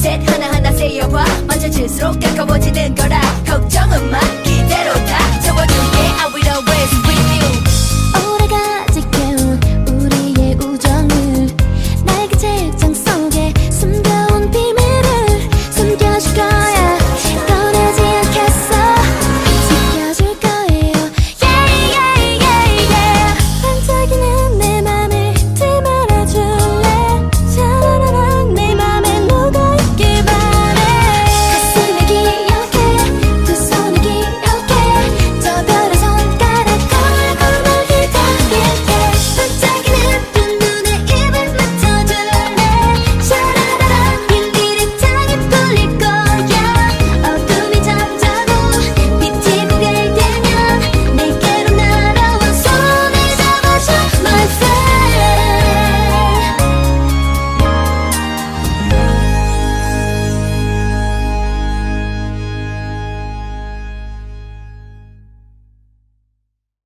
셋 하나하나 세어봐. 맞춰질수록 가까워지는 거라 걱정은 마.